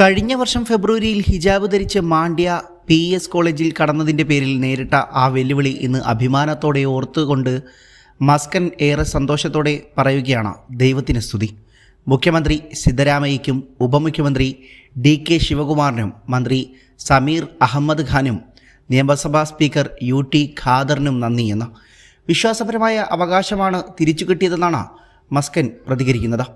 കഴിഞ്ഞ വർഷം ഫെബ്രുവരിയിൽ ഹിജാബ് ധരിച്ച് മാണ്ഡ്യ പി എസ് കോളേജിൽ കടന്നതിന്റെ പേരിൽ നേരിട്ട ആ വെല്ലുവിളി ഇന്ന് അഭിമാനത്തോടെ ഓർത്തുകൊണ്ട് മസ്കൻ ഏറെ സന്തോഷത്തോടെ പറയുകയാണ് ദൈവത്തിന് സ്തുതി. മുഖ്യമന്ത്രി സിദ്ധരാമയ്യയ്ക്കും ഉപമുഖ്യമന്ത്രി ഡി കെ ശിവകുമാറിനും മന്ത്രി സമീർ അഹമ്മദ് ഖാനും നിയമസഭാ സ്പീക്കർ യു ടി ഖാദറിനും നന്ദിയെന്ന് വിശ്വാസപരമായ അവകാശമാണ് തിരിച്ചു കിട്ടിയതെന്നാണ് മസ്കൻ പ്രതികരിക്കുന്നത്.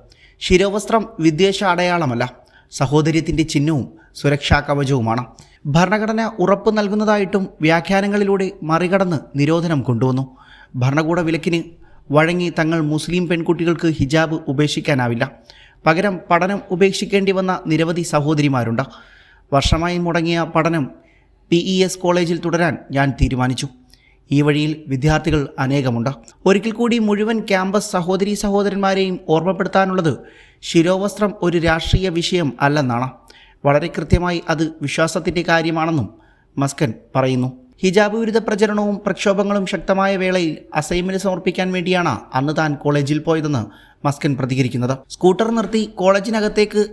ശിരോവസ്ത്രം വിദ്വേഷ അടയാളമല്ല. സഹോദര്യത്തിന്റെ ചിഹ്നവും സുരക്ഷാ കവചവുമാണ്. ഭരണഘടന ഉറപ്പ് നൽകുന്നതായിട്ടും വ്യാഖ്യാനങ്ങളിലൂടെ മറികടന്ന് നിരോധനം കൊണ്ടുവന്നു. ഭരണകൂട വിലക്കിന് വഴങ്ങി തങ്ങൾ മുസ്ലിം പെൺകുട്ടികൾക്ക് ഹിജാബ് ഉപേക്ഷിക്കാനാവില്ല. പകരം പഠനം ഉപേക്ഷിക്കേണ്ടി വന്ന നിരവധി സഹോദരിമാരുണ്ട്. വർഷമായി മുടങ്ങിയ പഠനം പി കോളേജിൽ തുടരാൻ ഞാൻ തീരുമാനിച്ചു. ഈ വഴിയിൽ വിദ്യാർത്ഥികൾ അനേകമുണ്ട്. ഒരിക്കൽ കൂടി മുഴുവൻ ക്യാമ്പസ് സഹോദരി സഹോദരന്മാരെയും ഓർമ്മപ്പെടുത്താനുള്ളത് ശിരോവസ്ത്രം ഒരു രാഷ്ട്രീയ വിഷയം അല്ലെന്നാണ്. വളരെ കൃത്യമായി അത് വിശ്വാസത്തിന്റെ കാര്യമാണെന്നും മസ്കൻ പറയുന്നു. ഹിജാബ് വിരുദ്ധ പ്രചരണവും പ്രക്ഷോഭങ്ങളും ശക്തമായ വേളയിൽ അസൈൻമെന്റ് സമർപ്പിക്കാൻ വേണ്ടിയാണ് അന്ന് താൻ കോളേജിൽ പോയതെന്ന് മസ്കൻ പ്രതികരിക്കുന്നത്. സ്കൂട്ടർ നിർത്തി കോളേജിനകത്തേക്ക്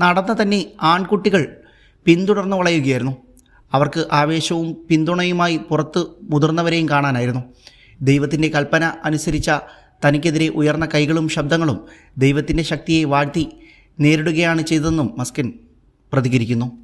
നടന്ന തന്നെ ആൺകുട്ടികൾ പിന്തുടർന്ന് വളയുകയായിരുന്നു. അവർക്ക് ആവേശവും പിന്തുണയുമായി പുറത്ത് മുതിർന്നവരെയും കാണാനായിരുന്നു. ദൈവത്തിന്റെ കൽപ്പന അനുസരിച്ച തനിക്കെതിരെ ഉയർന്ന കൈകളും ശബ്ദങ്ങളും ദൈവത്തിന്റെ ശക്തിയെ വാഴ്ത്തി നേരിടുകയാണ് ചെയ്തതെന്നും മസ്കിൻ പ്രതികരിക്കുന്നു.